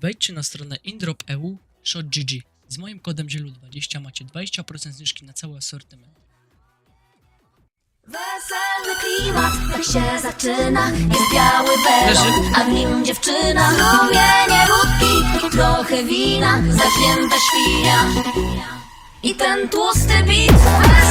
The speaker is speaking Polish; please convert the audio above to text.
Wejdźcie na stronę indrop.eu shop.gg. Z moim kodem zielu20 macie 20% zniżki na cały asortyment. Weselny klimat, jak się zaczyna. Jest biały welon, a w nim dziewczyna. Zlubienie wódki trochę wina. Zaśnięta świnia. I ten tłusty bit Weselny